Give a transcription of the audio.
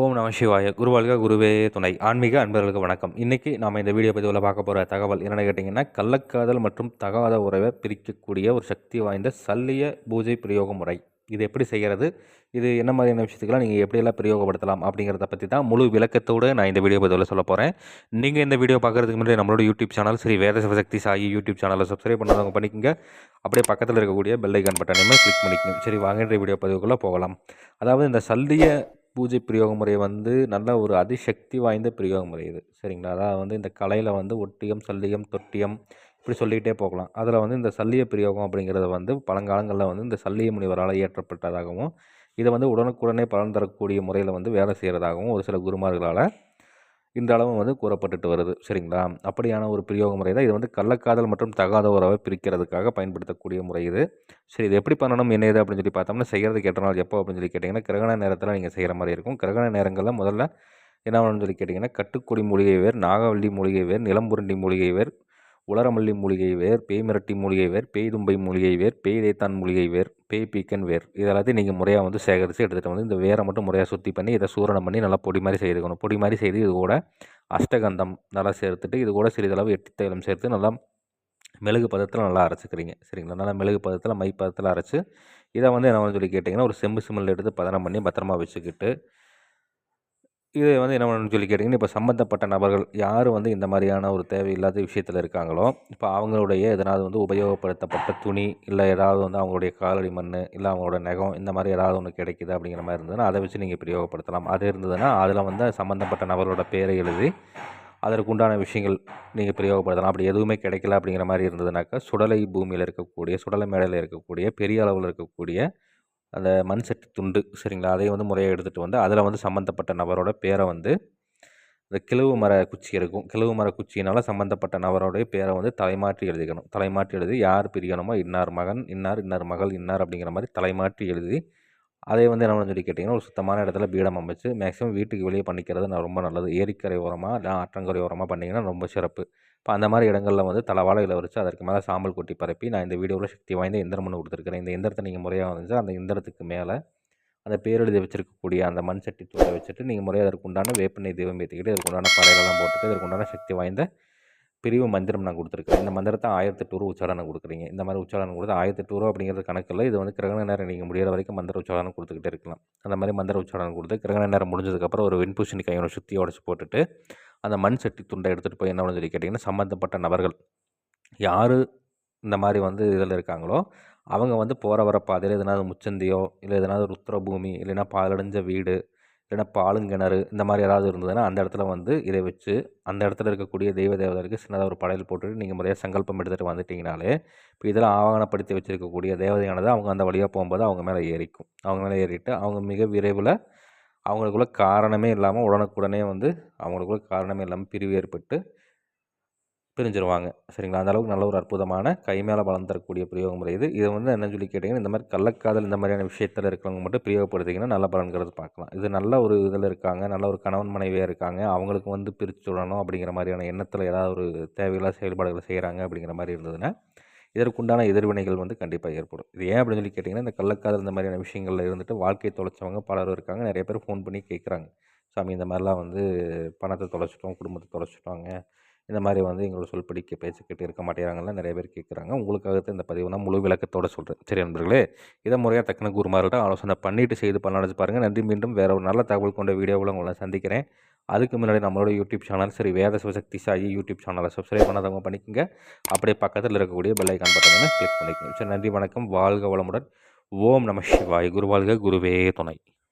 ஓம் நம சிவாய. குருவாழ்க குருவே துணை. ஆன்மீக அன்பர்களுக்கு வணக்கம். இன்றைக்கி நாம் இந்த வீடியோ பதிவில் பார்க்க போகிற தகவல் என்னென்னு கேட்டிங்கன்னா கள்ளக்காதல் மற்றும் தகாத உறவை பிரிக்கக்கூடிய ஒரு சக்தி வாய்ந்த சல்லிய பூஜை பிரயோக முறை. இது எப்படி செய்கிறது இது என்ன மாதிரியான விஷயத்துக்கெல்லாம் நீங்கள் எப்படியெல்லாம் பிரயோகப்படுத்தலாம் அப்படிங்கிறத பற்றி தான் முழு விளக்கத்தோடு நான் இந்த வீடியோ பதிவில் சொல்ல போகிறேன் நீங்கள் இந்த வீடியோ பார்க்குறதுக்கு முன்னாடி நம்மளோட YouTube channel Sri Veda Sivasakthi Sai YouTube சேனலை சப்ஸ்கிரைப் பண்ணாதவங்க பண்ணிக்கோங்க. அப்படியே பக்கத்தில் இருக்கக்கூடிய பெல் ஐக்கான் பட்டனையுமே கிளிக் பண்ணிக்கணும் சரி வாங்கின்ற வீடியோ பதிவுக்குள்ளே போகலாம். அதாவது இந்த சல்லிய பூஜை பிரயோக முறை வந்து நல்ல ஒரு அதிசக்தி வாய்ந்த பிரயோக முறை இது. சரிங்களா? அதாவது வந்து இந்த கலையில் வந்து ஒட்டியம் சல்லியம் தொட்டியம் இப்படி சொல்லிக்கிட்டே போகலாம். அதில் வந்து இந்த சல்லிய பிரயோகம் அப்படிங்கிறது வந்து பழங்காலங்களில் வந்து இந்த சல்லிய முனிவரால் இயற்றப்பட்டதாகவும் இதை வந்து உடனுக்குடனே பலன் தரக்கூடிய முறையில் வந்து வேலை செய்கிறதாகவும் ஒரு சில குருமார்களால் இந்த அளவு வந்து கூறப்பட்டுட்டு வருது. சரிங்களா? அப்படியான ஒரு பிரயோக முறை தான். இது வந்து கள்ளக்காதல் மற்றும் தகாத உறவை பிரிக்கிறதுக்காக பயன்படுத்தக்கூடிய முறை இது. சரி இது எப்படி பண்ணணும்? என்ன இது? அப்படின்னு சொல்லி பார்த்தோம்னா செய்கிறது கேட்ட நாள் எப்போ அப்படின்னு சொல்லி கேட்டிங்கன்னா கிரகண நேரத்தில் நீங்கள் செய்கிற மாதிரி இருக்கும். கிரகண நேரங்களில் முதல்ல என்ன பண்ணணும்னு சொல்லி கேட்டிங்கன்னா கட்டுக்கொடி மூலிகை வேர் நாகவல்லி மூலிகை வேர் நிலம்புரண்டி மூலிகை வேர் உலரமல்லி மூலிகை வேர் பேய் மிரட்டி மூலிகை வேர் பேய் தும்பை மூலிகை வேர் பேய் தேத்தான் மூலிகை வேர் பேய் பீக்கன் வேர் இதெல்லாத்தையும் நீங்கள் முறையாக வந்து சேகரித்து எடுத்துகிட்டு வந்து இந்த வேரை மட்டும் முறையாக சுற்றி பண்ணி இதை சூரணம் பண்ணி நல்லா பொடி மாதிரி செய்துக்கணும். பொடி மாதிரி செய்து இது கூட அஷ்டகந்தம் நல்லா சேர்த்துட்டு இது கூட சிறிதளவு எட்டி தைலம் சேர்த்து நல்லா மெழுகு பதத்தில் நல்லா அரைச்சிக்கிறீங்க. சரிங்களா? நல்லா மெழுகு பதத்தில் மை பதத்தில் அரைச்சி இதை வந்து என்ன சொல்லி கேட்டிங்கன்னா ஒரு செம்பு சிம்மில் எடுத்து பதனம் பண்ணி பத்திரமா வச்சுக்கிட்டு இது வந்து என்ன பண்ணணும்னு சொல்லி கேட்டிங்கன்னா இப்போ சம்மந்தப்பட்ட நபர்கள் யார் வந்து இந்த மாதிரியான ஒரு தேவையில்லாத விஷயத்தில் இருக்காங்களோ இப்போ அவங்களுடைய எதனாவது வந்து உபயோகப்படுத்தப்பட்ட துணி இல்லை ஏதாவது வந்து அவங்களுடைய காலடி மண் இல்லை அவங்களோட நகம் இந்த மாதிரி ஏதாவது ஒன்று கிடைக்குது அப்படிங்கிற மாதிரி இருந்ததுன்னா அதை வச்சு நீங்கள் பிரயோகப்படுத்தலாம். அது இருந்ததுன்னா அதில் வந்து சம்மந்தப்பட்ட நபரோட பேரை எழுதி அதற்கு உண்டான விஷயங்கள் நீங்கள் பிரயோகப்படுத்தலாம். அப்படி எதுவுமே கிடைக்கல அப்படிங்கிற மாதிரி இருந்ததுனாக்கா சுடலை பூமியில் இருக்கக்கூடிய சுடலை மேடையில் இருக்கக்கூடிய பெரிய அளவில் இருக்கக்கூடிய அந்த மண் சட்டி துண்டு சரிங்களா? அதையும் வந்து முறையாக எடுத்துகிட்டு வந்து அதில் வந்து சம்மந்தப்பட்ட நபரோட பேரை வந்து இந்த கிழவு மர குச்சி இருக்கும். கிழவு மர குச்சியினால் சம்மந்தப்பட்ட நபரோடைய பேரை வந்து தலைமாற்றி எழுதிக்கணும். தலைமாற்றி எழுதி யார் பிரியணுமோ இன்னார் மகன் இன்னார் இன்னார் மகள் இன்னார் அப்படிங்கிற மாதிரி தலைமாற்றி எழுதி அதை வந்து என்ன சொல்லி கேட்டிங்கன்னா ஒரு சுத்தமான இடத்துல பீடம் அமைச்சு மேக்ஸிமம் வீட்டுக்கு வெளியே பண்ணிக்கிறது ரொம்ப நல்லது. ஏரிக்கரை ஓரமாக இல்லை ஆற்றங்கரை ஓரமாக பண்ணிங்கன்னா ரொம்ப சிறப்பு. இப்போ அந்த மாதிரி இடங்களில் வந்து தலவாழையில் வச்சு அதற்கு மேலே சாம்பல் கொட்டி பரப்பி நான் இந்த வீடியோவில் சக்தி வாய்ந்த எந்திரம் ஒன்று கொடுத்துருக்கிறேன் இந்த எந்திரத்தை நீங்கள் முறையாக வந்துச்சு அந்த எந்திரத்துக்கு மேலே அந்த பேரெழுதி வச்சிருக்கக்கூடிய அந்த மண் சட்டி தூளை வச்சுட்டு நீங்கள் முறையாக அதற்கு உண்டான வேப்பெண்ணெய் தீபம் ஏற்றிக்கிட்டு அதற்கு உண்டான படையலெல்லாம் போட்டுட்டு அதற்கு உண்டான சக்தி வாய்ந்த பிரிவு மந்திரம் நான் கொடுத்துருக்கேன் இந்த மந்திரத்தை ஆயிரத்தெட்டு ரூபா உச்சாரணம் கொடுக்குறீங்க. இந்த மாதிரி உச்சாரணம் கொடுத்து ஆயிரத்தெட்டு ரூபா அப்படிங்கிறது கணக்கில் இது வந்து கிரகண நேரம் நீங்கள் முடிகிற வரைக்கும் மந்திர உச்சாரணம் கொடுத்துக்கிட்டே இருக்கலாம். அந்த மாதிரி மந்திர உச்சாரணம் கொடுத்து கிரகண நேரம் முடிஞ்சதுக்கப்புறம் ஒரு வெண்பூசணி கையோட சுற்றி உடச்சி போட்டுட்டு அந்த மண் சட்டி துண்டை எடுத்துகிட்டு போய் என்ன சொல்லி கேட்டிங்கன்னா சம்மந்தப்பட்ட நபர்கள். யார் இந்த மாதிரி வந்து இதில் இருக்காங்களோ அவங்க வந்து போகிற வர பாதையில் எதனாவது முச்சந்தியோ இல்லை எதனாவது ருத்ரபூமி இல்லைன்னா பாலடைஞ்ச வீடு இல்லைன்னா பாலுங்கிணறு இந்த மாதிரி ஏதாவது இருந்ததுன்னா அந்த இடத்துல வந்து இதை வச்சு அந்த இடத்துல இருக்கக்கூடிய தெய்வ தேவதற்கு சின்னதாக ஒரு படையல் போட்டுட்டு நீங்கள் முறையாக சங்கல்பம் எடுத்துகிட்டு வந்துட்டிங்கனாலே இப்போ இதெல்லாம் ஆவணப்படுத்தி வச்சுருக்கக்கூடிய தேவதையானது அவங்க அந்த வழியாக போகும்போது அவங்க மேலே ஏறிக்கும். அவங்க மேலே ஏறிட்டு அவங்க மிக விரைவில் அவங்களுக்குள்ள காரணமே இல்லாமல் உடனுக்குடனே வந்து அவங்களுக்குள்ள காரணமே இல்லாமல் பிரிவு ஏற்பட்டு பிரிஞ்சிருவாங்க. சரிங்களா? அந்த அளவுக்கு நல்ல ஒரு அற்புதமான கை மேலே பலம் தரக்கூடிய பிரயோக முறை இது. இதை வந்து என்ன சொல்லி கேட்டிங்கன்னா இந்த மாதிரி கள்ளக்காதல் இந்த மாதிரியான விஷயத்தில் இருக்கிறவங்க மட்டும் பிரயோகப்படுத்திங்கன்னா நல்ல பலன்கிறது பார்க்கலாம். இது நல்ல ஒரு இதில் இருக்காங்க நல்ல ஒரு கணவன் மனைவியாக இருக்காங்க அவங்களுக்கு வந்து பிரித்து விடணும் அப்படிங்கிற மாதிரியான எண்ணத்தில் ஏதாவது ஒரு தேவையில்லாத செயல்பாடுகளை செய்கிறாங்க அப்படிங்கிற மாதிரி இருந்ததுன்னா இதற்குண்டான எதிர்வினைகள் வந்து கண்டிப்பாக ஏற்படும். இது ஏன் அப்படின்னு சொல்லி கேட்டிங்கன்னா இந்த கள்ளக்காதல் இந்த மாதிரியான விஷயங்களில் இருந்துட்டு வாழ்க்கையை தொலைச்சவங்க பலரும் இருக்காங்க. நிறைய பேர் ஃபோன் பண்ணி கேட்குறாங்க சாமி இந்த மாதிரிலாம் வந்து பணத்தை தொலைச்சிட்டோம் குடும்பத்தை தொலைச்சிட்டோங்க. இந்த மாதிரி வந்து எங்களோட சொல்படிக்க பேசிக்கிட்டு இருக்க மாட்டேங்கிறாங்கலாம் நிறைய பேர் கேட்குறாங்க. உங்களுக்காக இந்த பதிவு நான் முழு விளக்கத்தோடு சொல்கிறேன் சரி நண்பர்களே இதை முறையாக தக்கன குருமார்கள்ட்ட ஆலோசனை பண்ணிவிட்டு செய்து பண்ணலாம்னு பாருங்கள் நன்றி. மீண்டும் வேறு ஒரு நல்ல தகவல் கொண்ட வீடியோவில் உங்களை சந்திக்கிறேன். அதுக்கு முன்னாடி நம்மளோட யூடியூப் சேனல் சரி வேத சிவசக்தி சாயி யூடியூப் சேனலை சப்ஸ்கிரைப் பண்ணாதவங்க பண்ணிக்கோங்க. அப்படியே பக்கத்தில் இருக்கக்கூடிய பெல் ஐக்கான் பட்டனை கிளிக் பண்ணிக்கோங்க. சரி நன்றி. வணக்கம். வாழ்க வளமுடன். ஓம் நம சிவாய். குருவாழ்க குருவே துணை.